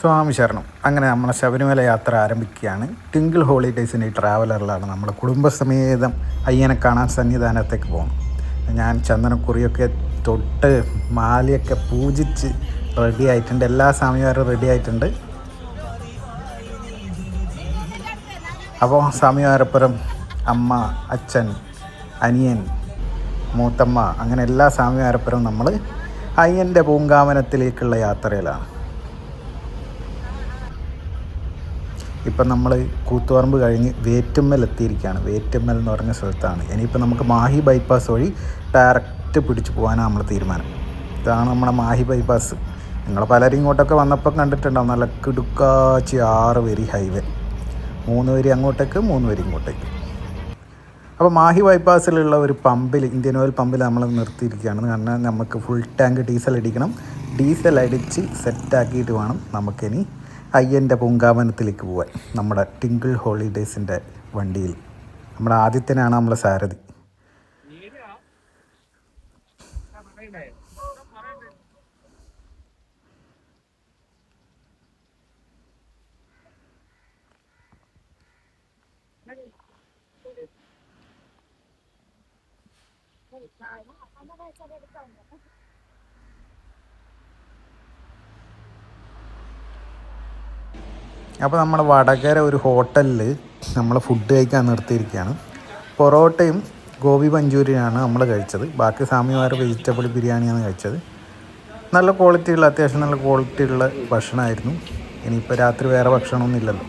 സ്വാമി ശരണം. അങ്ങനെ നമ്മളെ ശബരിമല യാത്ര ആരംഭിക്കുകയാണ്. ടിങ്കിൾ ഹോളിഡേയ്സിന്റെ ഈ ട്രാവലറിലാണ് നമ്മുടെ കുടുംബസമേതം അയ്യനെ കാണാൻ സന്നിധാനത്തേക്ക് പോകണം ഞാൻ ചന്ദനക്കുറിയൊക്കെ തൊട്ട് മാലയൊക്കെ പൂജിച്ച് റെഡി ആയിട്ടുണ്ട്. എല്ലാ സ്വാമിമാരും റെഡി ആയിട്ടുണ്ട്. അപ്പോൾ സ്വാമിമാരപ്പുറം അമ്മ അച്ഛൻ അനിയൻ മൂത്തമ്മ അങ്ങനെ എല്ലാ സ്വാമിമാരപ്പുറം നമ്മൾ അയ്യന്റെ പൂങ്കാവനത്തിലേക്കുള്ള യാത്രയിലാണ്. ഇപ്പം നമ്മൾ കൂത്തുപറമ്പ് കഴിഞ്ഞ് വേറ്റുമ്മൽ എത്തിയിരിക്കുകയാണ്. വേറ്റുമ്മൽ എന്ന് പറഞ്ഞ സ്ഥലത്താണ്. ഇനിയിപ്പോൾ നമുക്ക് മാഹി ബൈപ്പാസ് വഴി ഡയറക്റ്റ് പിടിച്ചു പോകാനാണ് നമ്മൾ തീരുമാനം. ഇതാണ് നമ്മുടെ മാഹി ബൈപ്പാസ്. നിങ്ങൾ പലരും ഇങ്ങോട്ടൊക്കെ വന്നപ്പോൾ കണ്ടിട്ടുണ്ടാവും. നല്ല കിടുക്കാച്ചി ആറ് വരി ഹൈവേ. മൂന്ന് വരി അങ്ങോട്ടേക്ക് മൂന്ന് വരി ഇങ്ങോട്ടേക്ക്. അപ്പോൾ മാഹി ബൈപ്പാസിലുള്ള ഒരു പമ്പിൽ ഇന്ത്യൻ ഓയിൽ പമ്പിൽ നമ്മൾ നിർത്തിയിരിക്കുകയാണ്. കാരണം നമുക്ക് ഫുൾ ടാങ്ക് ഡീസൽ അടിക്കണം. ഡീസൽ അടിച്ച് സെറ്റാക്കിയിട്ട് വേണം നമുക്കിനി അയ്യന്റെ പൂങ്കാവനത്തിലേക്ക് പോകാൻ നമ്മുടെ ടിങ്കിൾ ഹോളിഡേയ്സിന്റെ വണ്ടിയിൽ. നമ്മുടെ ആദിത്യനാണ് നമ്മളെ സാരഥി. അപ്പോൾ നമ്മുടെ വടകര ഒരു ഹോട്ടലിൽ നമ്മൾ ഫുഡ് കഴിക്കാൻ നിർത്തിയിരിക്കുകയാണ്. പൊറോട്ടയും ഗോപി മഞ്ചൂരിയനാണ് നമ്മൾ കഴിച്ചത്. ബാക്കി സ്വാമിമാർ വെജിറ്റബിൾ ബിരിയാണിയാണ് കഴിച്ചത്. നല്ല ക്വാളിറ്റിയുള്ള അത്യാവശ്യം നല്ല ക്വാളിറ്റിയുള്ള ഭക്ഷണമായിരുന്നു ഇനിയിപ്പോൾ രാത്രി വേറെ ഭക്ഷണമൊന്നും ഇല്ലല്ലോ.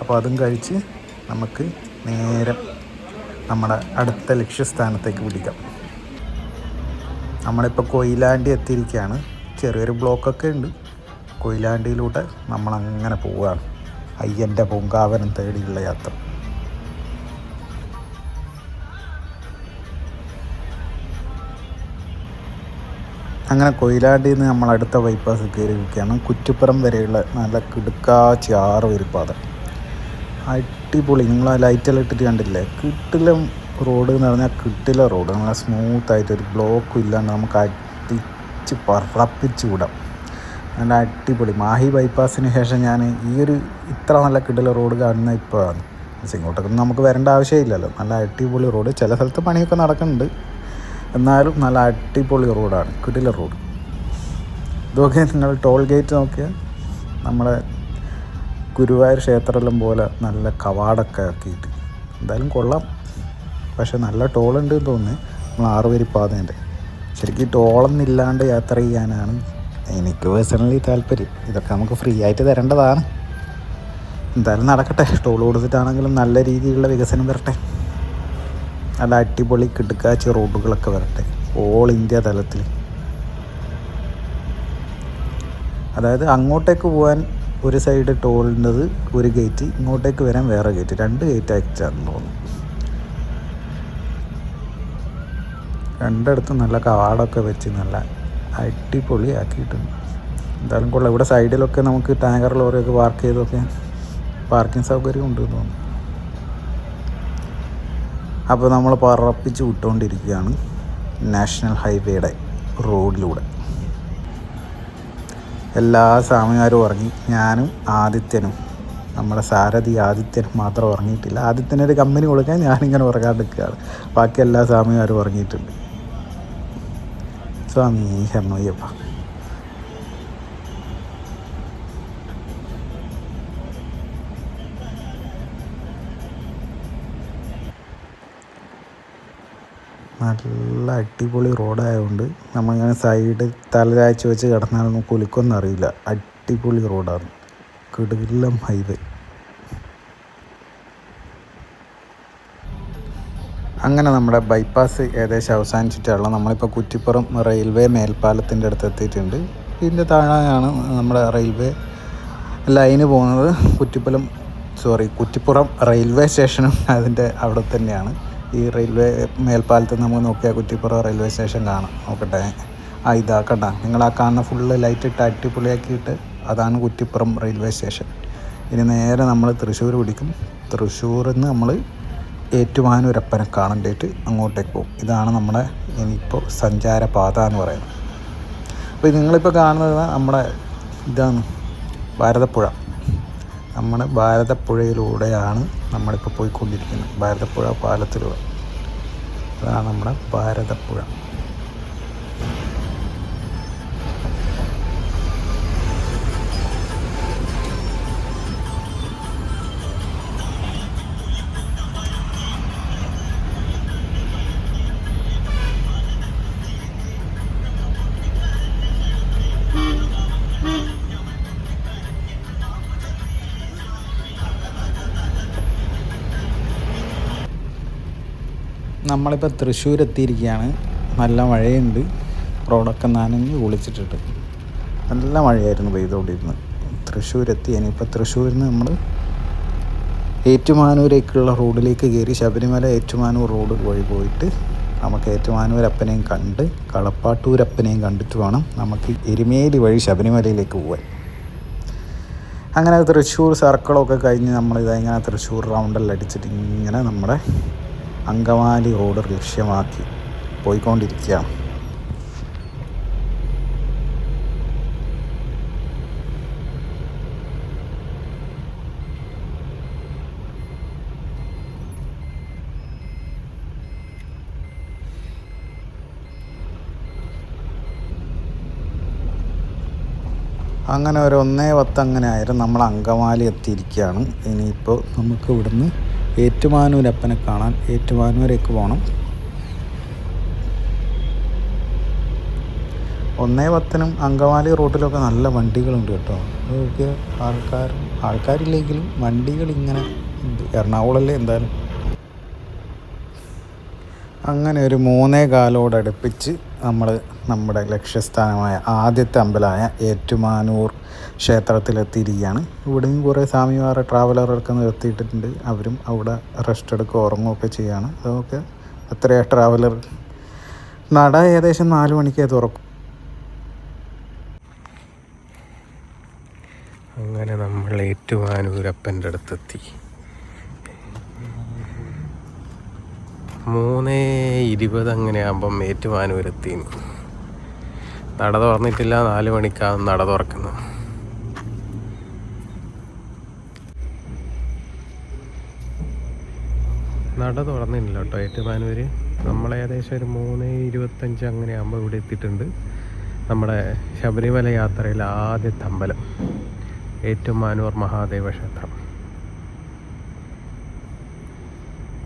അപ്പോൾ അതും കഴിച്ച് നമുക്ക് നേരെ നമ്മുടെ അടുത്ത ലക്ഷ്യസ്ഥാനത്തേക്ക് പിടിക്കാം. നമ്മളിപ്പോൾ കൊയിലാണ്ടി എത്തിയിരിക്കുകയാണ്. ചെറിയൊരു ബ്ലോക്കൊക്കെ ഉണ്ട്. കൊയിലാണ്ടിയിലൂടെ നമ്മളങ്ങനെ പോവുകയാണ്. അയ്യന്റെ പൂങ്കാവനം തേടിയുള്ള യാത്ര. അങ്ങനെ കൊയിലാണ്ടിയിൽ നിന്ന് നമ്മൾ അടുത്ത ബൈപ്പാസ് കയറിയിരിക്കുകയാണ് കുറ്റിപ്പുറം വരെയുള്ള നല്ല കിടുക്കാച്ചി ആറ് വരിപ്പാത അടിപൊളി. നിങ്ങൾ ആ ലൈറ്റെല്ലാം ഇട്ടിട്ട് കണ്ടില്ലേ? കിട്ടിലും റോഡ് എന്ന് പറഞ്ഞാൽ കിട്ടില റോഡ് നല്ല സ്മൂത്തായിട്ട് ഒരു ബ്ലോക്കും ഇല്ലാണ്ട് നമുക്ക് അടിച്ച് പറപ്പിച്ച് വിടാം. നല്ല അടിപൊളി. മാഹി ബൈപ്പാസിന് ശേഷം ഞാൻ ഈ ഒരു ഇത്ര നല്ല കിടില റോഡ് കാണുന്ന ഇപ്പോഴാണ് ഇങ്ങോട്ടൊക്കെ നമുക്ക് വരേണ്ട ആവശ്യമില്ലല്ലോ. നല്ല അടിപൊളി റോഡ് ചില സ്ഥലത്ത് പണിയൊക്കെ നടക്കുന്നുണ്ട്. എന്നാലും നല്ല അടിപൊളി റോഡാണ് കിടില റോഡ് ഇതൊക്കെ നിങ്ങൾ ടോൾ ഗേറ്റ് നോക്കിയാൽ നമ്മുടെ ഗുരുവായൂർ ക്ഷേത്രമെല്ലാം പോലെ നല്ല കവാടൊക്കെ ആക്കിയിട്ട്. എന്തായാലും കൊള്ളാം. പക്ഷെ നല്ല ടോളുണ്ട് എന്ന് തോന്നുന്നു. നമ്മൾ ആറുപേരി പാതേന്റെ ശരിക്കും ടോളൊന്നും ഇല്ലാണ്ട് യാത്ര ചെയ്യാനാണ് എനിക്ക് പേഴ്സണലി താല്പര്യം. ഇതൊക്കെ നമുക്ക് ഫ്രീ ആയിട്ട് തരേണ്ടതാണ്. എന്തായാലും നടക്കട്ടെ. ടോൾ കൊടുത്തിട്ടാണെങ്കിലും നല്ല രീതിയിലുള്ള വികസനം വരട്ടെ. നല്ല അടിപൊളി കിടുക്കാച്ചി റോഡുകളൊക്കെ വരട്ടെ. ഓൾ ഇന്ത്യ തലത്തിൽ. അതായത് അങ്ങോട്ടേക്ക് പോകാൻ ഒരു സൈഡ് ടോളിന്റെത് ഒരു ഗേറ്റ് ഇങ്ങോട്ടേക്ക് വരാൻ വേറെ ഗേറ്റ് രണ്ട് ഗേറ്റ് അയച്ചാന്ന് തോന്നുന്നു. രണ്ടിടത്തും നല്ല കാടൊക്കെ വെച്ച് നല്ല അടിപൊളി ആക്കിയിട്ടുണ്ട് എന്തായാലും കൊള്ളാം. ഇവിടെ സൈഡിലൊക്കെ നമുക്ക് ടാങ്കർ ലോറിയൊക്കെ പാർക്ക് ചെയ്തൊക്കെ പാർക്കിംഗ് സൗകര്യം ഉണ്ട് തോന്നുന്നു. അപ്പോൾ നമ്മൾ പറപ്പിച്ച് വിട്ടുകൊണ്ടിരിക്കുകയാണ് നാഷണൽ ഹൈവേയുടെ റോഡിലൂടെ. എല്ലാ സ്വാമിമാരും ഉറങ്ങി. ഞാനും ആദിത്യനും. നമ്മുടെ സാരഥി ആദിത്യനും മാത്രം ഉറങ്ങിയിട്ടില്ല. ആദിത്യനൊരു കമ്പനി കൊടുക്കാൻ ഞാനിങ്ങനെ ഉറങ്ങാണ്ടിരിക്കുകയാണ് ബാക്കി എല്ലാ സ്വാമിമാരും ഉറങ്ങിയിട്ടുണ്ട്. സ്വാമി ശരണയ്യപ്പ നല്ല അടിപൊളി റോഡായതുകൊണ്ട് നമ്മളിങ്ങനെ സൈഡ് തലരാഴ്ച വെച്ച് കിടന്നാലൊന്നും കുലുക്കൊന്നും അറിയില്ല. അടിപൊളി റോഡാണ്. കിടിലം ഹൈവേ. അങ്ങനെ നമ്മുടെ ബൈപ്പാസ് ഏകദേശം അവസാനിച്ചിട്ടുള്ള നമ്മളിപ്പോൾ കുറ്റിപ്പുറം റെയിൽവേ മേൽപ്പാലത്തിന്റെ അടുത്ത് എത്തിയിട്ടുണ്ട്. ഇതിന്റെ താഴെയാണ് നമ്മുടെ റെയിൽവേ ലൈന് പോകുന്നത്. കുറ്റിപ്പുറം സോറി കുറ്റിപ്പുറം റെയിൽവേ സ്റ്റേഷനും അതിന്റെ അവിടെ തന്നെയാണ്. ഈ റെയിൽവേ മേൽപ്പാലത്ത് നമുക്ക് നോക്കിയാൽ കുറ്റിപ്പുറം റെയിൽവേ സ്റ്റേഷൻ കാണാം. നോക്കട്ടെ. ആ ഇതാ കണ്ട. നിങ്ങൾ ആ കാണുന്ന ഫുള്ള് ലൈറ്റ് ഇട്ട് അടിപൊളിയാക്കിയിട്ട് അതാണ് കുറ്റിപ്പുറം റെയിൽവേ സ്റ്റേഷൻ ഇനി നേരെ നമ്മൾ തൃശ്ശൂർ പിടിക്കും. തൃശ്ശൂരിൽ നിന്ന് നമ്മൾ ഏറ്റുമാനൂരപ്പനെ കാണേണ്ടിയിട്ട് അങ്ങോട്ടേക്ക് പോകും. ഇതാണ് നമ്മുടെ ഇനിയിപ്പോൾ സഞ്ചാരപാത എന്ന് പറയുന്നത്. അപ്പോൾ നിങ്ങളിപ്പോൾ കാണുന്നത് നമ്മുടെ ഇതാണ് ഭാരതപ്പുഴ. നമ്മുടെ ഭാരതപ്പുഴയിലൂടെയാണ് നമ്മളിപ്പോൾ പോയിക്കൊണ്ടിരിക്കുന്നത്. ഭാരതപ്പുഴ പാലത്തിലൂടെ. അതാണ് നമ്മുടെ ഭാരതപ്പുഴ. നമ്മളിപ്പോൾ തൃശ്ശൂർ എത്തിയിരിക്കുകയാണ് നല്ല മഴയുണ്ട്. റോഡൊക്കെ നനഞ്ഞ് കുളിച്ചിട്ടിട്ട്. നല്ല മഴയായിരുന്നു പെയ്തുകൊണ്ടിരുന്നത്. തൃശ്ശൂർ എത്തി ഇനിയിപ്പോൾ തൃശ്ശൂരിൽ നിന്ന് നമ്മൾ ഏറ്റുമാനൂരേക്കുള്ള റോഡിലേക്ക് കയറി ശബരിമല ഏറ്റുമാനൂർ റോഡ് വഴി പോയിട്ട് നമുക്ക് ഏറ്റുമാനൂരപ്പനെയും കണ്ട് കളപ്പാട്ടൂരപ്പനെയും കണ്ടിട്ട് വേണം നമുക്ക് എരുമേലി വഴി ശബരിമലയിലേക്ക് പോകാൻ അങ്ങനെ തൃശ്ശൂർ സർക്കിളൊക്കെ കഴിഞ്ഞ് നമ്മളിതാ ഇങ്ങനെ തൃശ്ശൂർ റൗണ്ടെല്ലാം അടിച്ചിട്ട് ഇങ്ങനെ നമ്മുടെ അങ്കമാലി റോഡ് ലക്ഷ്യമാക്കി പോയിക്കൊണ്ടിരിക്കുകയാണ് അങ്ങനെ ഒരു ഒന്നേ പത്ത് അങ്ങനെ ആയിരം നമ്മൾ അങ്കമാലി എത്തിയിരിക്കുകയാണ്. ഇനിയിപ്പോൾ നമുക്ക് ഇവിടുന്ന് ഏറ്റുമാനൂരപ്പനെ കാണാൻ ഏറ്റുമാനൂരേക്ക് പോകണം ഒന്നേ പത്തിനും അങ്കമാലി റൂട്ടിലൊക്കെ നല്ല വണ്ടികളുണ്ട് കേട്ടോ. അതൊക്കെ ആൾക്കാർ ആൾക്കാരില്ലെങ്കിലും വണ്ടികൾ ഇങ്ങനെ എറണാകുളമല്ലേ എന്തായാലും. അങ്ങനെ ഒരു മൂന്നേ കാലോടടുപ്പിച്ച് നമ്മൾ നമ്മുടെ ലക്ഷ്യസ്ഥാനമായ ആദ്യത്തെ അമ്പലമായ ഏറ്റുമാനൂർ ക്ഷേത്രത്തിലെത്തിയിരിക്കുകയാണ്. ഇവിടെയും കുറേ സ്വാമിമാർ ട്രാവലറൊക്കെ നിർത്തിയിട്ടിട്ടുണ്ട്. അവരും അവിടെ റെസ്റ്റ് എടുക്കുക ഉറങ്ങുകയൊക്കെ ചെയ്യുകയാണ്. അതൊക്കെ അത്രയാ ട്രാവലർ നട ഏകദേശം നാല് മണിക്കേ തുറക്കും. അങ്ങനെ നമ്മൾ ഏറ്റുമാനൂരപ്പന്റെ അടുത്തെത്തി. മൂന്ന് ഇരുപത് അങ്ങനെ ആകുമ്പം ഏറ്റുമാനൂരെത്തി നട തുറന്നിട്ടില്ല നാല് മണിക്കാണ് നട തുറക്കുന്നത് നട തുറന്നിട്ടില്ല കേട്ടോ ഏറ്റുമാനൂര്. നമ്മൾ ഏകദേശം ഒരു മൂന്ന് ഇരുപത്തഞ്ച് അങ്ങനെ ആകുമ്പോൾ ഇവിടെ എത്തിയിട്ടുണ്ട്. നമ്മുടെ ശബരിമല യാത്രയിലെ ആദ്യത്തെ അമ്പലം ഏറ്റുമാനൂർ മഹാദേവ ക്ഷേത്രം.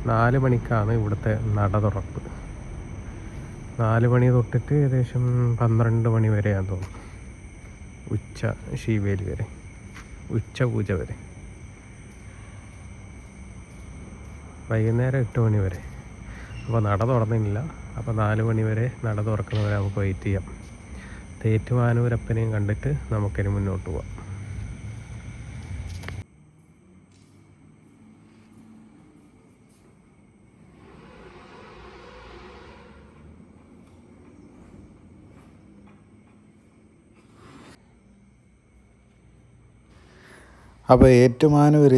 നാല് മണിക്കാണ് ഇവിടുത്തെ നട തുറപ്പ്. നാല് മണി തൊട്ടിട്ട് ഏകദേശം പന്ത്രണ്ട് മണി വരെയാന്ന് തോന്നുന്നു. ഉച്ച ശിവേലി വരെ. ഉച്ച പൂജ വരെ. വൈകുന്നേരം എട്ട് മണി വരെ. അപ്പോൾ നട തുറന്നില്ല. അപ്പോൾ നാല് മണി വരെ നട തുറക്കുന്നവരെ നമുക്ക് വെയിറ്റ് ചെയ്യാം. തേറ്റുമാനൂരപ്പനെയും കണ്ടിട്ട് നമുക്കിനി മുന്നോട്ട് പോവാം. അപ്പോൾ ഏറ്റുമാനൂർ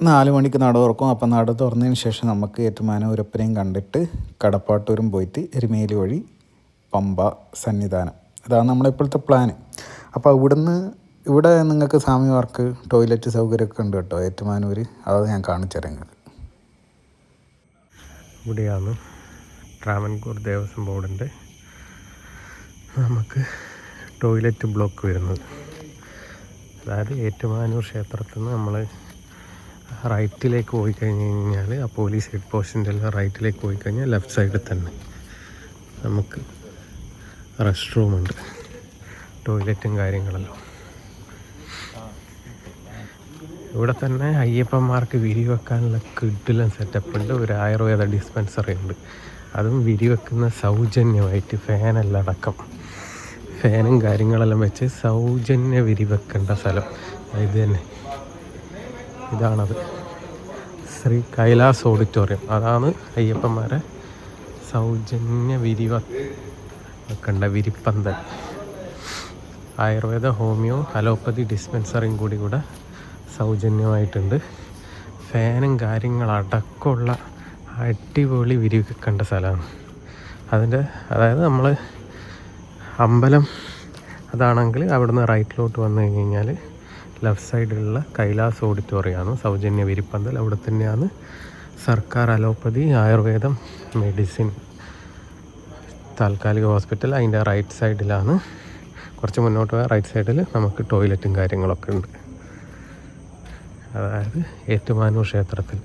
നാല് മണിക്ക് നട തുറക്കും. അപ്പം നട തുറന്നതിന് ശേഷം നമുക്ക് ഏറ്റുമാനൂരപ്പനെയും കണ്ടിട്ട് കടപ്പാട്ടൂരും പോയിട്ട് എരുമേലി വഴി പമ്പ സന്നിധാനം. അതാണ് നമ്മുടെ ഇപ്പോഴത്തെ പ്ലാൻ അപ്പോൾ ഇവിടുന്ന് ഇവിടെ നിങ്ങൾക്ക് സ്വാമിമാർക്ക് ടോയ്ലറ്റ് സൗകര്യമൊക്കെ ഉണ്ട് കേട്ടോ. ഏറ്റുമാനൂർ അത് ഞാൻ കാണിച്ചു തരാം നിങ്ങൾക്ക് ഇവിടെയാണ് ട്രാവൻകൂർ ദേവസ്വം ബോർഡിന്റെ നമുക്ക് ടോയ്ലറ്റ് ബ്ലോക്ക് വരുന്നത്. അതായത് ഏറ്റുമാനൂർ ക്ഷേത്രത്തിൽ നിന്ന് നമ്മൾ റൈറ്റിലേക്ക് പോയി കഴിഞ്ഞ് കഴിഞ്ഞാൽ ആ പോലീസ് ഹെഡ് പോസ്റ്റിന്റെ എല്ലാം റൈറ്റിലേക്ക് പോയി കഴിഞ്ഞാൽ ലെഫ്റ്റ് സൈഡിൽ തന്നെ നമുക്ക് റെസ്റ്റ് റൂമുണ്ട് ടോയ്ലറ്റും കാര്യങ്ങളെല്ലാം. ഇവിടെ തന്നെ അയ്യപ്പന്മാർക്ക് വിരി വെക്കാനുള്ള കിഡിലും സെറ്റപ്പ് ഉണ്ട്. ഒരു ആയുർവേദ ഡിസ്പെൻസറി ഉണ്ട്. അതും വിരി വെക്കുന്ന സൗജന്യമായിട്ട് ഫാനെല്ലാം അടക്കം. ഫാനും കാര്യങ്ങളെല്ലാം വെച്ച് സൗജന്യ വിരി വെക്കേണ്ട സ്ഥലം. ഇത് തന്നെ. ഇതാണത്. ശ്രീ കൈലാസ് ഓഡിറ്റോറിയം. അതാണ് അയ്യപ്പന്മാരെ സൗജന്യ വിരി വെക്കേണ്ട വിരിപ്പന്തൽ. ആയുർവേദ ഹോമിയോ അലോപ്പതി ഡിസ്പെൻസറിയും കൂടി കൂടെ സൗജന്യമായിട്ടുണ്ട്. ഫാനും കാര്യങ്ങളടക്കമുള്ള അടിപൊളി വിരി വെക്കേണ്ട സ്ഥലമാണ്. അതിന്റെ അതായത് നമ്മൾ അമ്പലം അതാണെങ്കിൽ അവിടുന്ന് റൈറ്റിലോട്ട് വന്നു കഴിഞ്ഞ് കഴിഞ്ഞാൽ ലെഫ്റ്റ് സൈഡിലുള്ള കൈലാസ് ഓഡിറ്റോറിയമാണ്. സൗജന്യ വിരിപ്പന്തൽ. അവിടെ തന്നെയാണ് സർക്കാർ അലോപ്പതി ആയുർവേദം മെഡിസിൻ താൽക്കാലിക ഹോസ്പിറ്റൽ. അതിന്റെ റൈറ്റ് സൈഡിലാണ് കുറച്ച് മുന്നോട്ട് പോയാൽ റൈറ്റ് സൈഡിൽ നമുക്ക് ടോയ്ലറ്റും കാര്യങ്ങളൊക്കെ ഉണ്ട്. അതായത് ഏറ്റുമാനൂർ ക്ഷേത്രത്തിൽ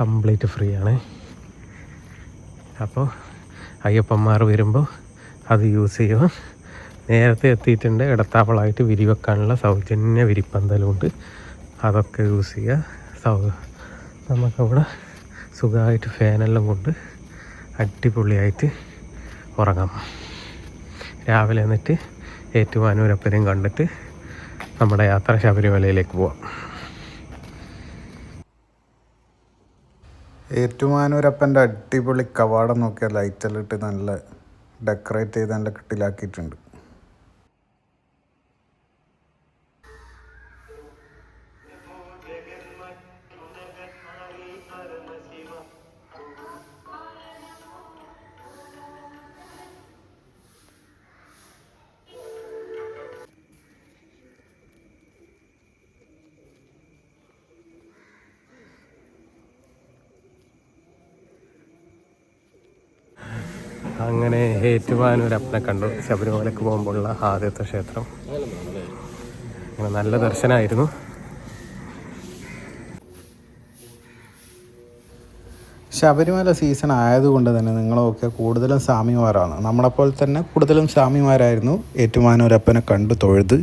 കംപ്ലീറ്റ് ഫ്രീ ആണ്. അപ്പോൾ അയ്യപ്പന്മാർ വരുമ്പോൾ അത് യൂസ് ചെയ്യുക. നേരത്തെ എത്തിയിട്ടുണ്ട്. ഇടത്താപ്പളായിട്ട് വിരി വെക്കാനുള്ള സൗജന്യ വിരിപ്പന്തലുണ്ട്. അതൊക്കെ യൂസ് ചെയ്യുക. സൗ നമുക്കവിടെ സുഖമായിട്ട് ഫാനെല്ലാം കൊണ്ട് അടിപൊളിയായിട്ട് ഉറങ്ങാം. രാവിലെ എന്നിട്ട് ഏറ്റുമാനൂരപ്പനെയും കണ്ടിട്ട് നമ്മുടെ യാത്ര ശബരിമലയിലേക്ക് പോവാം. ഏറ്റുമാനൂരപ്പന്റെ അടിപൊളി കവാടം നോക്കിയാൽ ലൈറ്റെല്ലാം ഇട്ട് നല്ല ഡെക്കറേറ്റ് ചെയ്ത് നല്ല കെട്ടിലാക്കിയിട്ടുണ്ട്. ഏറ്റുമാനൂരപ്പനെ കണ്ടു. ശബരിമലക്ക് പോകുമ്പോഴുള്ള ആദ്യത്തെ ക്ഷേത്രം. നല്ല ദർശനമായിരുന്നു ശബരിമല സീസൺ ആയതുകൊണ്ട് തന്നെ നിങ്ങളൊക്കെ കൂടുതലും സ്വാമിമാരാണ്. നമ്മളെപ്പോലെ തന്നെ കൂടുതലും സ്വാമിമാരായിരുന്നു ഏറ്റുമാനൂരപ്പനെ കണ്ടു തൊഴുത്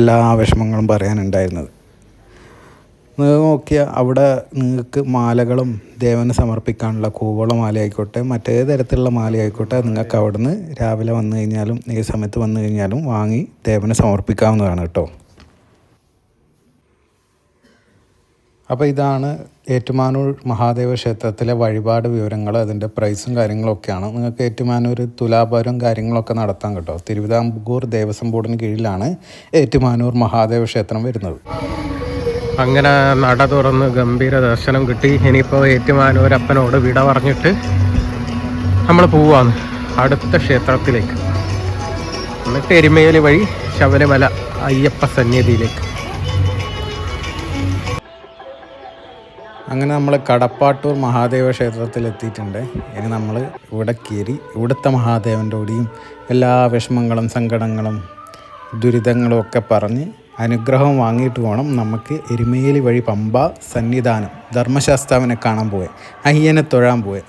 എല്ലാ വിഷമങ്ങളും പറയാനുണ്ടായിരുന്നത്. നിങ്ങൾ നോക്കിയാൽ അവിടെ നിങ്ങൾക്ക് മാലകളും ദേവന് സമർപ്പിക്കാനുള്ള കൂവള മാല ആയിക്കോട്ടെ മറ്റേത് തരത്തിലുള്ള മാല ആയിക്കോട്ടെ നിങ്ങൾക്ക് അവിടുന്ന് രാവിലെ വന്നു കഴിഞ്ഞാലും ഈ സമയത്ത് വന്നു കഴിഞ്ഞാലും വാങ്ങി ദേവന് സമർപ്പിക്കാവുന്നതാണ് കേട്ടോ. അപ്പോൾ ഇതാണ് ഏറ്റുമാനൂർ മഹാദേവ ക്ഷേത്രത്തിലെ വഴിപാട് വിവരങ്ങൾ അതിന്റെ പ്രൈസും കാര്യങ്ങളൊക്കെയാണ്. നിങ്ങൾക്ക് ഏറ്റുമാനൂർ തുലാഭാരം കാര്യങ്ങളൊക്കെ നടത്താം കേട്ടോ. തിരുവിതാംകൂർ ദേവസ്വം ബോർഡിന് കീഴിലാണ് ഏറ്റുമാനൂർ മഹാദേവ ക്ഷേത്രം വരുന്നത്. അങ്ങനെ നട തുറന്ന് ഗംഭീര ദർശനം കിട്ടി. ഇനിയിപ്പോൾ ഏറ്റുമാനൂരപ്പനോട് വിട പറഞ്ഞിട്ട് നമ്മൾ പോവാണ് അടുത്ത ക്ഷേത്രത്തിലേക്ക്. എന്നിട്ട് എരുമേലി വഴി ശബരിമല അയ്യപ്പ സന്നിധിയിലേക്ക്. അങ്ങനെ നമ്മൾ കടപ്പാട്ടൂർ മഹാദേവ ക്ഷേത്രത്തിൽ എത്തിയിട്ടുണ്ട് ഇനി നമ്മൾ ഇവിടെ കയറി ഇവിടുത്തെ മഹാദേവന്റെ കൂടിയും എല്ലാ വിഷമങ്ങളും സങ്കടങ്ങളും ദുരിതങ്ങളും ഒക്കെ പറഞ്ഞ് അനുഗ്രഹം വാങ്ങിയിട്ട് വേണം നമുക്ക് എരുമേലി വഴി പമ്പ സന്നിധാനം ധർമ്മശാസ്താവിനെ കാണാൻ പോയെ അയ്യനെ തൊഴാൻ പോയെ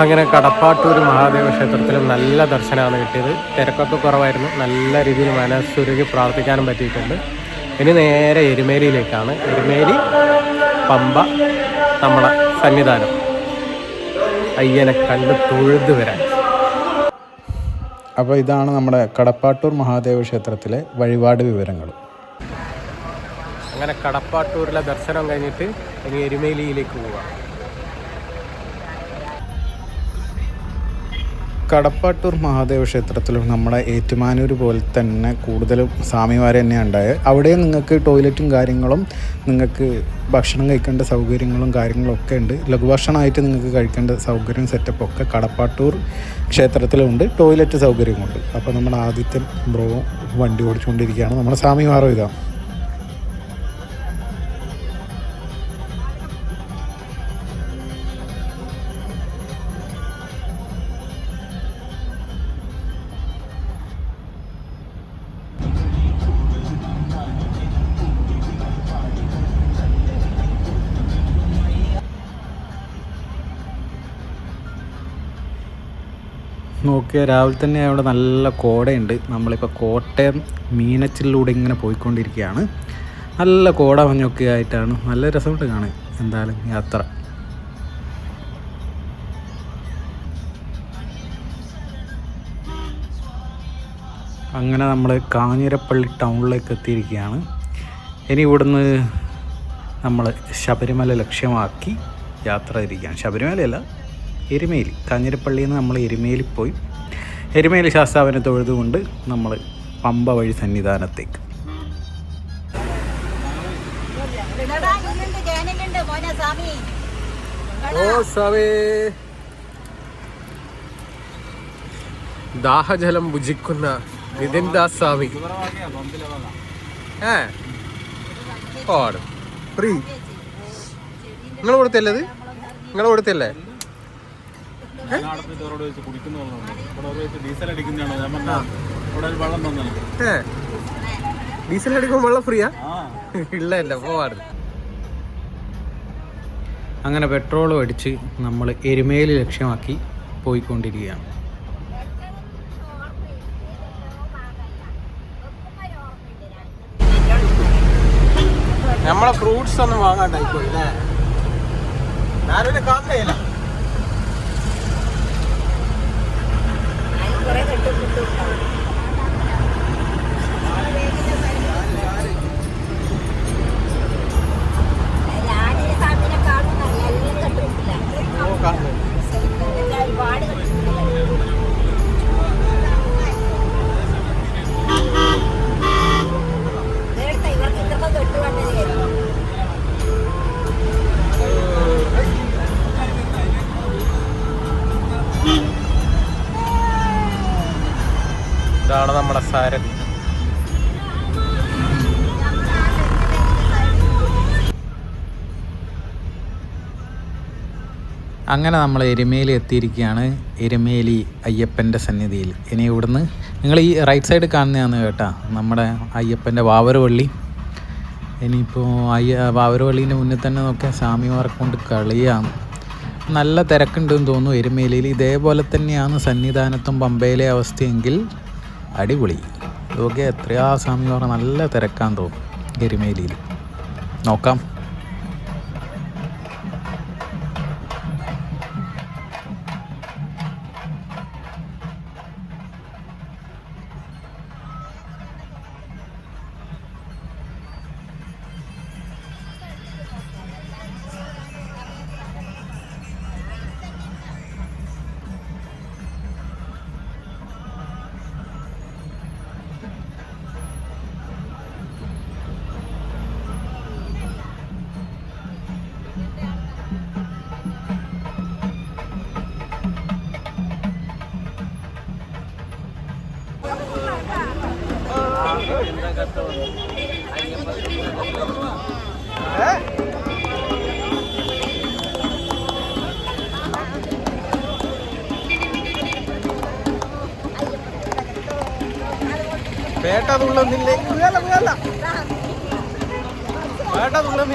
അങ്ങനെ കടപ്പാട്ടൂർ മഹാദേവ ക്ഷേത്രത്തിലും നല്ല ദർശനമാണ് കിട്ടിയത്. തിരക്കൊക്കെ കുറവായിരുന്നു. നല്ല രീതിയിൽ മനസ്സുരുകി പ്രാർത്ഥിക്കാനും പറ്റിയിട്ടുണ്ട്. ഇനി നേരെ എരുമേലിയിലേക്കാണ്. എരുമേലി പമ്പ നമ്മളെ സന്നിധാനം. അയ്യനെ കണ്ട് തൊഴുത് വരാൻ. അപ്പോൾ ഇതാണ് നമ്മുടെ കടപ്പാട്ടൂർ മഹാദേവ ക്ഷേത്രത്തിലെ വഴിപാട് വിവരങ്ങൾ. അങ്ങനെ കടപ്പാട്ടൂരിലെ ദർശനം കഴിഞ്ഞിട്ട് ഇനി എരുമേലിയിലേക്ക് പോവാം. കടപ്പാട്ടൂർ മഹാദേവ ക്ഷേത്രത്തിലും നമ്മുടെ ഏറ്റുമാനൂർ പോലെ തന്നെ കൂടുതലും സ്വാമിമാർ തന്നെയാണ് ഉണ്ടായത് അവിടെ നിങ്ങൾക്ക് ടോയ്ലറ്റും കാര്യങ്ങളും നിങ്ങൾക്ക് ഭക്ഷണം കഴിക്കേണ്ട സൗകര്യങ്ങളും കാര്യങ്ങളും ഒക്കെ ഉണ്ട്. ലഘുഭക്ഷണമായിട്ട് നിങ്ങൾക്ക് കഴിക്കേണ്ട സൗകര്യം സെറ്റപ്പ് ഒക്കെ കടപ്പാട്ടൂർ ക്ഷേത്രത്തിലുണ്ട്. ടോയ്ലറ്റ് സൗകര്യമുണ്ട് അപ്പോൾ നമ്മുടെ ആദിത്യൻ ബ്രോ വണ്ടി ഓടിച്ചുകൊണ്ടിരിക്കുകയാണ്. നമ്മുടെ സ്വാമിമാറും ഇതാണ് നോക്കിയാൽ രാവിലെ തന്നെ അവിടെ നല്ല കോടയുണ്ട്. നമ്മളിപ്പോൾ കോട്ടയം മീനച്ചിലൂടെ ഇങ്ങനെ പോയിക്കൊണ്ടിരിക്കുകയാണ്. നല്ല കോട മഞ്ഞൊക്കെ ആയിട്ടാണ്. നല്ല രസമുണ്ട് കാണാൻ. എന്തായാലും യാത്ര. അങ്ങനെ നമ്മൾ കാഞ്ഞിരപ്പള്ളി ടൗണിലേക്ക് എത്തിയിരിക്കുകയാണ്. ഇനി ഇവിടുന്ന് നമ്മൾ ശബരിമല ലക്ഷ്യമാക്കി യാത്ര തിരിക്കുകയാണ് ശബരിമലയല്ല എരുമേലി. കാഞ്ഞിരപ്പള്ളിയിൽ നിന്ന് നമ്മൾ എരുമേലി പോയി. എരുമേലി ശാസ്താവിനെ തൊഴുതുകൊണ്ട് നമ്മൾ പമ്പ വഴി സന്നിധാനത്തേക്ക്. ദാഹജലം ഭുജിക്കുന്ന നിതിൻ ദാസ് സ്വാമി. ഏ? ഓട്. ഫ്രീ നിങ്ങൾ കൊടുത്തല്ലേ ഇത്? നിങ്ങൾ കൊടുത്തല്ലേ? ഏ? ഡീസൽ അടിക്കുമ്പോൾ വെള്ളം ഫ്രീയാ? ഇല്ല ഇല്ല പോവാറ്. അങ്ങനെ പെട്രോൾ അടിച്ച് നമ്മൾ എരുമേൽ ലക്ഷ്യമാക്കി പോയിക്കൊണ്ടിരിക്കുകയാണ്. നമ്മളെ ഫ്രൂട്ട്സ് ഒന്നും വാങ്ങാണ്ടായിപ്പോയി അല്ലേ ഞാനൊരു കാണുന്നില്ല അതിന് കുറെ കെട്ടും കിട്ടും ഉണ്ടാവും. ഞാനീ സ്വാമിനെ കാണുന്നറിയാം, എല്ലാം കെട്ടും കിട്ടില്ല. എല്ലാം ഒരുപാട് കെട്ടും കിട്ടില്ല. നേരത്തെ ഇവർക്ക് ഇതൊക്കെ കെട്ടുകൊണ്ടിരിക്കുന്നു ഇതാണ് നമ്മുടെ സാരഥി. അങ്ങനെ നമ്മൾ എരുമേലി എത്തിയിരിക്കുകയാണ്. എരുമേലി അയ്യപ്പന്റെ സന്നിധിയിൽ. ഇനി ഇവിടുന്ന് നിങ്ങൾ ഈ റൈറ്റ് സൈഡ് കാണുന്നതാണ് കേട്ടോ. നമ്മുടെ അയ്യപ്പന്റെ വാവരവള്ളി. ഇനിയിപ്പോൾ അയ്യ വാവരവള്ളീന്റെ മുന്നിൽ തന്നെ നോക്കിയാൽ സ്വാമിമാരെ കൊണ്ട് കളിയാണ് നല്ല തിരക്കുണ്ടെന്ന് തോന്നുന്നു എരുമേലിയിൽ. ഇതേപോലെ തന്നെയാണ് സന്നിധാനത്തും പമ്പയിലെ അവസ്ഥയെങ്കിൽ അടിപൊളി. ഓക്കെ എത്രയാ സമയം പറഞ്ഞാൽ നല്ല തിരക്കാൻ തോന്നും എരുമേലിയിൽ നോക്കാം.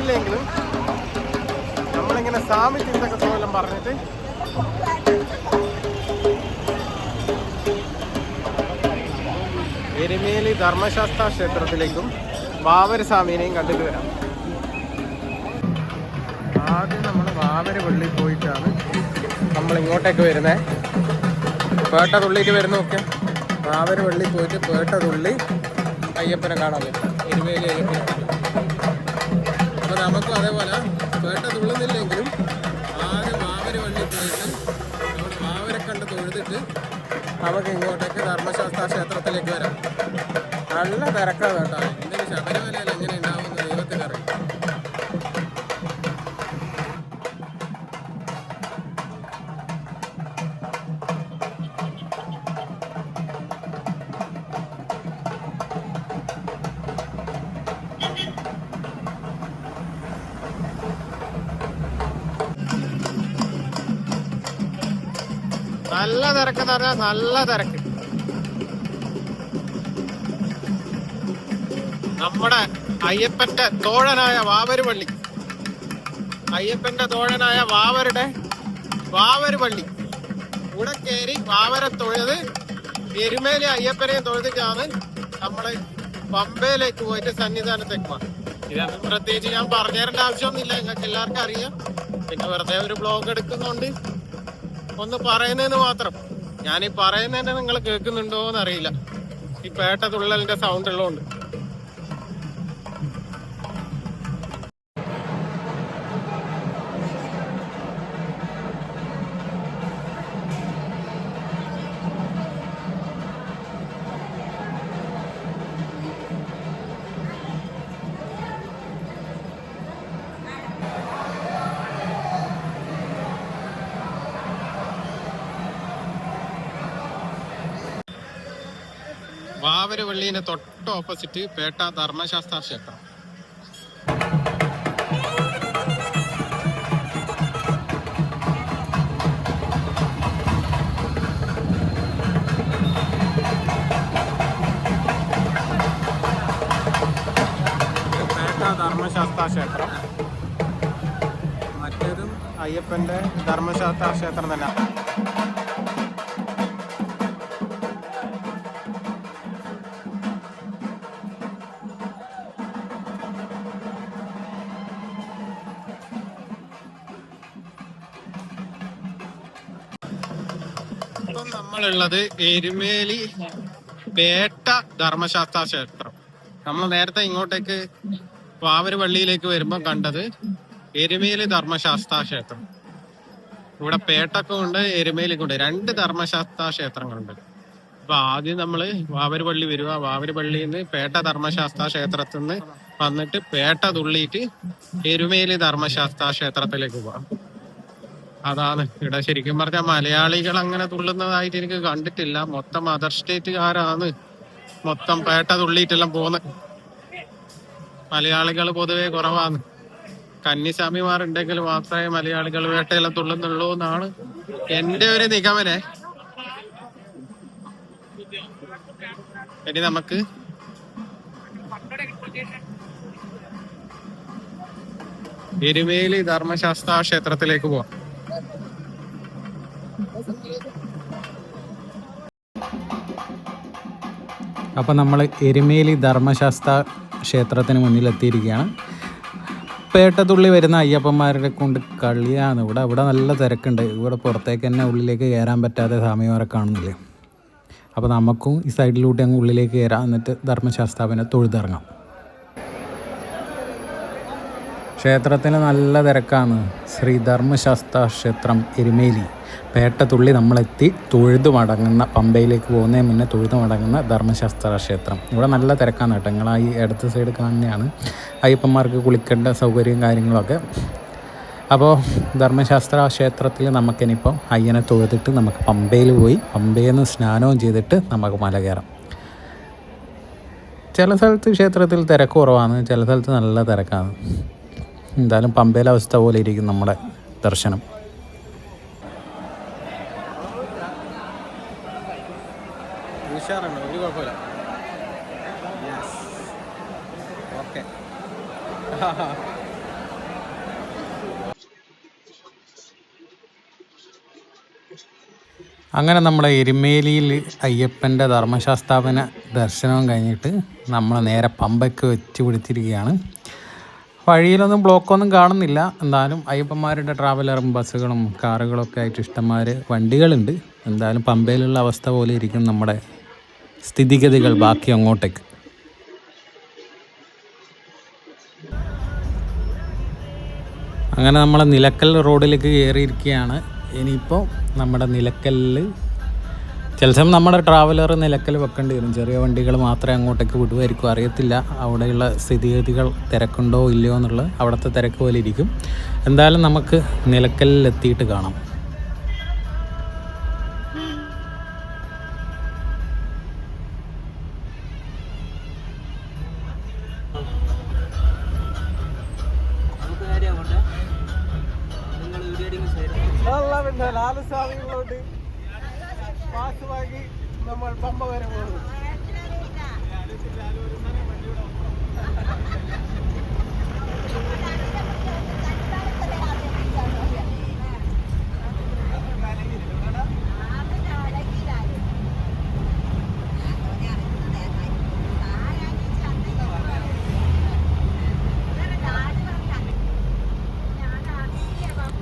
തുള്ളുന്നില്ലെങ്കിലും നമ്മളിങ്ങനെ സാമി ചിന്തക സോലം പറഞ്ഞിട്ട് എരുമേലി ധർമ്മശാസ്ത്ര ക്ഷേത്രത്തിലേക്കും വാവര സ്വാമിനെയും കണ്ടിട്ട് വരാം. ആദ്യം നമ്മൾ വാവര പള്ളി പോയിട്ടാണ് നമ്മൾ ഇങ്ങോട്ടേക്ക് വരുന്നത് പേട്ട തുള്ളിയിട്ട് വരുന്നൊക്കെ വാവര പള്ളി പോയിട്ട് പേട്ട തുള്ളി അയ്യപ്പനെ കാണാൻ പറ്റും എരുമേലി അയ്യപ്പനെ അപ്പോൾ നമുക്കും അതേപോലെ കേട്ട തുള്ളുന്നില്ലെങ്കിലും ആദ്യം വാവര വണ്ടി പോയിട്ട് നമ്മൾ മാവരെ കണ്ട് തൊഴുതിട്ട് നമുക്ക് ഇങ്ങോട്ടേക്ക് ധർമ്മശാസ്ത്ര ക്ഷേത്രത്തിലേക്ക് വരാം. നല്ല തിരക്കാണ് കേട്ടോ. എന്തെങ്കിലും ശബരിമലയിൽ എങ്ങനെ ഉണ്ടാവുമെന്ന് തിരക്കെന്ന് പറഞ്ഞാൽ നല്ല തിരക്ക്. നമ്മുടെ അയ്യപ്പന്റെ തോഴനായ വാവര് പള്ളി അയ്യപ്പന്റെ തോഴനായ വാവരുടെ വാവര് പള്ളി ഇവിടെ കയറി വാവരെ തൊഴുത് എരുമേലി അയ്യപ്പനെയും തൊഴുതിട്ടാണ് നമ്മൾ പമ്പയിലേക്ക് പോയിട്ട് സന്നിധാനത്തേക്ക് പോകാം ഇതൊന്നും പ്രത്യേകിച്ച് ഞാൻ പറഞ്ഞു തരേണ്ട ആവശ്യമൊന്നുമില്ല. നിങ്ങൾക്ക് എല്ലാവർക്കും അറിയാം. പിന്നെ വെറുതെ ഒരു ബ്ലോഗ് എടുക്കുന്നുണ്ട്. ഒന്ന് പറയുന്നതെന്ന് മാത്രം. ഈ പറയുന്നതിന്റെ നിങ്ങൾ കേൾക്കുന്നുണ്ടോ എന്ന് അറിയില്ല. ഈ പേട്ട തുള്ളലിന്റെ സൗണ്ട് ഉള്ളതുകൊണ്ട്. വാവര് പള്ളീന്റെ തൊട്ട് ഓപ്പോസിറ്റ് പേട്ട ധർമ്മശാസ്ത്ര ക്ഷേത്രം. ക്ഷേത്രം. മറ്റേതും അയ്യപ്പന്റെ ധർമ്മശാസ്ത്ര ക്ഷേത്രം തന്നെ. നമ്മളുള്ളത് എരുമേലി പേട്ട ധർമ്മശാസ്ത്ര ക്ഷേത്രം. നമ്മൾ നേരത്തെ ഇങ്ങോട്ടേക്ക് വാവര് പള്ളിയിലേക്ക് വരുമ്പോൾ കണ്ടത് എരുമേലി ധർമ്മശാസ്ത്ര ക്ഷേത്രം. ഇവിടെ പേട്ടക്കും ഉണ്ട് എരുമേലിക്കും ഉണ്ട്. രണ്ട് ധർമ്മശാസ്ത്ര ക്ഷേത്രങ്ങളുണ്ട്. അപ്പൊ ആദ്യം നമ്മൾ വാവര് പള്ളി വരിക. വാവര് പള്ളിയിൽ നിന്ന് പേട്ട ധർമ്മശാസ്ത്ര ക്ഷേത്രത്തിൽ നിന്ന് വന്നിട്ട് പേട്ട തുള്ളിയിട്ട് എരുമേലി ധർമ്മശാസ്ത്ര ക്ഷേത്രത്തിലേക്ക് പോവാം. അതാണ്. ഇവിടെ ശരിക്കും പറഞ്ഞാൽ മലയാളികൾ അങ്ങനെ തുള്ളുന്നതായിട്ട് എനിക്ക് കണ്ടിട്ടില്ല. മൊത്തം അതർ സ്റ്റേറ്റുകാരാണ്. മൊത്തം പേട്ട തുള്ളിയിട്ടെല്ലാം പോകുന്നത് മലയാളികൾ പൊതുവെ കുറവാണ്. കന്നിസ്വാമിമാരുണ്ടെങ്കിൽ മാത്രമേ മലയാളികൾ വേട്ടയെല്ലാം തുള്ളുന്നുള്ളൂ എന്നാണ് എന്റെ ഒരു നിഗമനെ. ഇനി നമുക്ക് എരുമേലി ധർമ്മശാസ്ത്ര ക്ഷേത്രത്തിലേക്ക് പോവാം. അപ്പോൾ നമ്മൾ എരുമേലി ധർമ്മശാസ്ത്ര ക്ഷേത്രത്തിന് മുന്നിലെത്തിയിരിക്കുകയാണ്. പേട്ടത്തുള്ളി വരുന്ന അയ്യപ്പന്മാരുടെ കൊണ്ട് കളിയാണ്. ഇവിടെ ഇവിടെ നല്ല തിരക്കുണ്ട്. ഇവിടെ പുറത്തേക്ക് തന്നെ ഉള്ളിലേക്ക് കയറാൻ പറ്റാതെ സ്വാമിമാരെ കാണുന്നില്ലേ? അപ്പോൾ നമുക്കും ഈ സൈഡിലൂടെ അങ്ങ് ഉള്ളിലേക്ക് കയറാം. എന്നിട്ട് ധർമ്മശാസ്താവിനെ തൊഴുതിറങ്ങാം. ക്ഷേത്രത്തിന് നല്ല തിരക്കാണ്. ശ്രീ ധർമ്മശാസ്ത്ര ക്ഷേത്രം എരുമേലി. പേട്ടത്തുള്ളി നമ്മളെത്തി തൊഴുതു മടങ്ങുന്ന പമ്പയിലേക്ക് പോകുന്നതിന് മുന്നേ തൊഴുതു മടങ്ങുന്ന ധർമ്മശാസ്ത്ര ക്ഷേത്രം ഇവിടെ നല്ല തിരക്കാണ് കേട്ടോ. നിങ്ങൾ ഈ ഇടത്ത് സൈഡ് കാണുന്നതാണ്. അയ്യപ്പന്മാർക്ക് കുളിക്കേണ്ട സൗകര്യവും കാര്യങ്ങളൊക്കെ അപ്പോൾ ധർമ്മശാസ്ത്ര ക്ഷേത്രത്തിൽ നമുക്കിനിപ്പോൾ അയ്യനെ തൊഴുതിട്ട് നമുക്ക് പമ്പയിൽ പോയി പമ്പയിൽ നിന്ന് സ്നാനവും ചെയ്തിട്ട് നമുക്ക് മല കയറാം. ചില സ്ഥലത്ത് ക്ഷേത്രത്തിൽ തിരക്ക് കുറവാണ്. ചില സ്ഥലത്ത് നല്ല തിരക്കാണ്. എന്തായാലും പമ്പയിലെ അവസ്ഥ പോലെ ഇരിക്കും നമ്മുടെ ദർശനം ഉഷാറാണ് ഒരു കുഴപ്പമില്ല ഓക്കെ അങ്ങനെ നമ്മുടെ എരുമേലിയിൽ അയ്യപ്പന്റെ ധർമ്മശാസ്താപന ദർശനവും കഴിഞ്ഞിട്ട് നമ്മൾ നേരെ പമ്പയ്ക്ക് വെച്ച് പിടിച്ചിരിക്കുകയാണ്. വഴിയിലൊന്നും ബ്ലോക്കൊന്നും കാണുന്നില്ല. എന്തായാലും അയ്യപ്പന്മാരുടെ ട്രാവലറും ബസ്സുകളും കാറുകളൊക്കെ ആയിട്ട് ഇഷ്ടംമാർ വണ്ടികളുണ്ട്. എന്തായാലും പമ്പയിലുള്ള അവസ്ഥ പോലെ ഇരിക്കും നമ്മുടെ സ്ഥിതിഗതികൾ ബാക്കി അങ്ങോട്ടേക്ക്. അങ്ങനെ നമ്മൾ നിലക്കൽ റോഡിലേക്ക് കയറിയിരിക്കുകയാണ്. ഇനിയിപ്പോൾ നമ്മുടെ നിലക്കല്ല്. ചില സമയം നമ്മുടെ ട്രാവലർ നിലക്കൽ വെക്കേണ്ടി വരും. ചെറിയ വണ്ടികൾ മാത്രമേ അങ്ങോട്ടേക്ക് വിടുമായിരിക്കും അറിയത്തില്ല അവിടെയുള്ള സ്ഥിതിഗതികൾ തിരക്കുണ്ടോ ഇല്ലയോ എന്നുള്ളത് അവിടുത്തെ തിരക്ക് പോലെ ഇരിക്കും. എന്തായാലും നമുക്ക് നിലക്കലിൽ എത്തിയിട്ട് കാണാം.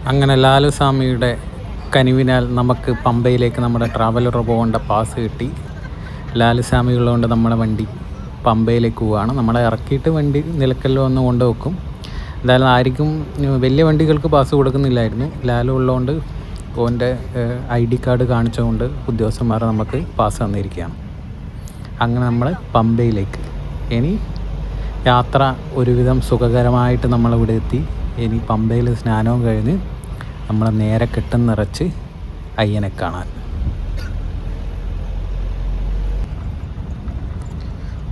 അങ്ങനെ ലാലുസ്വാമിയുടെ കനിവിനാൽ നമുക്ക് പമ്പയിലേക്ക് നമ്മുടെ ട്രാവലർ പോകേണ്ട പാസ് കിട്ടി. ലാലുസ്വാമി ഉള്ളതുകൊണ്ട് നമ്മുടെ വണ്ടി പമ്പയിലേക്ക് പോവുകയാണ് നമ്മളെ ഇറക്കിയിട്ട് വണ്ടി നിലക്കല്ലോ ഒന്ന് കൊണ്ടുവെക്കും എന്തായാലും ആർക്കും വലിയ വണ്ടികൾക്ക് പാസ് കൊടുക്കുന്നില്ലായിരുന്നു. ലാലു ഉള്ളതുകൊണ്ട് ഓന്റെ ഐ ഡി കാർഡ് കാണിച്ചുകൊണ്ട് ഉദ്യോഗസ്ഥന്മാർ നമുക്ക് പാസ് തന്നിരിക്കുകയാണ്. അങ്ങനെ നമ്മൾ പമ്പയിലേക്ക് ഇനി യാത്ര ഒരുവിധം സുഖകരമായിട്ട് നമ്മളിവിടെ എത്തി. ഇനി പമ്പയിൽ സ്നാനവും കഴിഞ്ഞ് നമ്മൾ നേരെ കെട്ടും നിറച്ച് അയ്യനെ കാണാൻ.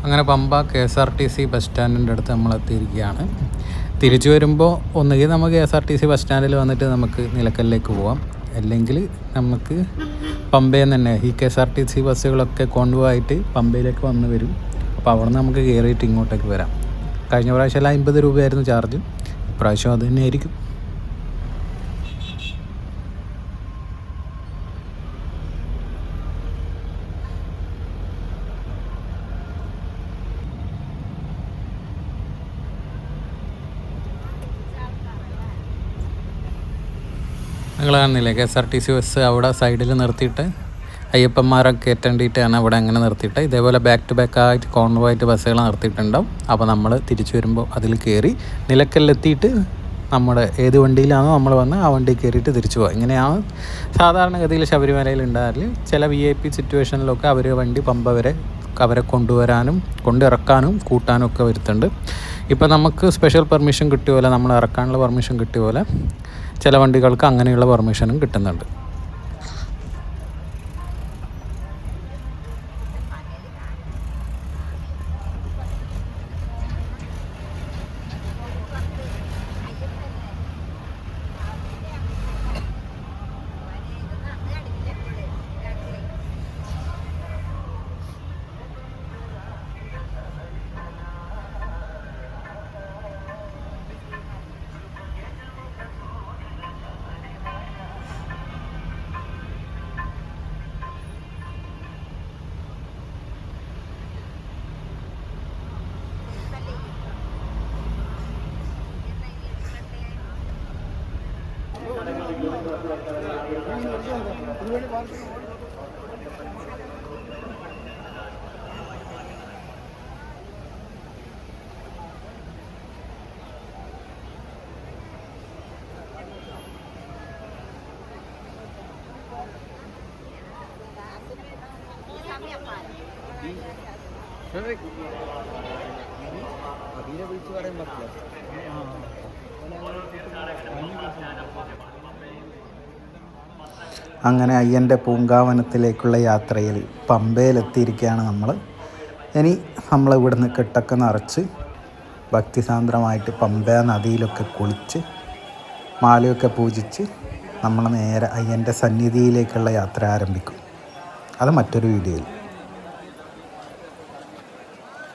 അങ്ങനെ Pamba K S R T C bus സ്റ്റാൻഡിന്റെ അടുത്ത് നമ്മൾ എത്തിയിരിക്കുകയാണ് തിരിച്ചു വരുമ്പോൾ ഒന്നുകിൽ നമുക്ക് K S R T C bus സ്റ്റാൻഡിൽ വന്നിട്ട് നമുക്ക് നിലക്കലിലേക്ക് പോവാം. അല്ലെങ്കിൽ നമുക്ക് പമ്പയിൽ നിന്ന് തന്നെ ഈ K S R T C ബസ്സുകളൊക്കെ കൊണ്ടുപോയിട്ട് പമ്പയിലേക്ക് വന്ന് വരും. അപ്പോൾ അവിടെ നിന്ന് നമുക്ക് കയറിയിട്ട് ഇങ്ങോട്ടേക്ക് വരാം. കഴിഞ്ഞ പ്രാവശ്യം എല്ലാം അമ്പത് രൂപയായിരുന്നു ചാർജ്. ഇപ്രാവശ്യം അത് തന്നെ നിങ്ങൾ കാണുന്നില്ലേ K S R T C bus അവിടെ സൈഡിൽ നിർത്തിയിട്ട് അയ്യപ്പന്മാരൊക്കെ കയറ്റേണ്ടിയിട്ടാണ് അവിടെ അങ്ങനെ നിർത്തിയിട്ട്. ഇതേപോലെ ബാക്ക് ടു ബാക്ക് ആയിട്ട് കോൺവോയായിട്ട് ബസ്സുകൾ നിർത്തിയിട്ടുണ്ടാവും. അപ്പോൾ നമ്മൾ തിരിച്ചു വരുമ്പോൾ അതിൽ കയറി നിലക്കല്ലെത്തിയിട്ട് നമ്മുടെ ഏത് വണ്ടിയിലാണോ നമ്മൾ വന്ന് ആ വണ്ടി കയറിയിട്ട് തിരിച്ചു പോകുക ഇങ്ങനെയാണ് സാധാരണഗതിയിൽ ശബരിമലയിൽ ഉണ്ടാകില്ല ചില വി ഐ പി സിറ്റുവേഷനിലൊക്കെ അവർ വണ്ടി പമ്പ വരെ അവരെ കൊണ്ടുവരാനും കൊണ്ടിറക്കാനും കൂട്ടാനും ഒക്കെ വരുത്തുന്നുണ്ട്. ഇപ്പോൾ നമുക്ക് സ്പെഷ്യൽ പെർമിഷൻ കിട്ടിയ പോലെ നമ്മൾ ഇറക്കാനുള്ള പെർമിഷൻ കിട്ടിയ പോലെ ചില വണ്ടികൾക്ക് അങ്ങനെയുള്ള പെർമിഷനും കിട്ടുന്നുണ്ട്. 無理だと思う。അങ്ങനെ അയ്യന്റെ പൂങ്കാവനത്തിലേക്കുള്ള യാത്രയിൽ പമ്പയിലെത്തിയിരിക്കുകയാണ് നമ്മൾ. ഇനി നമ്മൾ ഇവിടുന്ന് കെട്ടൊക്കെ നിറച്ച് ഭക്തിസാന്ദ്രമായിട്ട് പമ്പ നദിയിലൊക്കെ കുളിച്ച് മാലയൊക്കെ പൂജിച്ച് നമ്മൾ നേരെ അയ്യന്റെ സന്നിധിയിലേക്കുള്ള യാത്ര ആരംഭിക്കും. അത് മറ്റൊരു വീഡിയോയിൽ.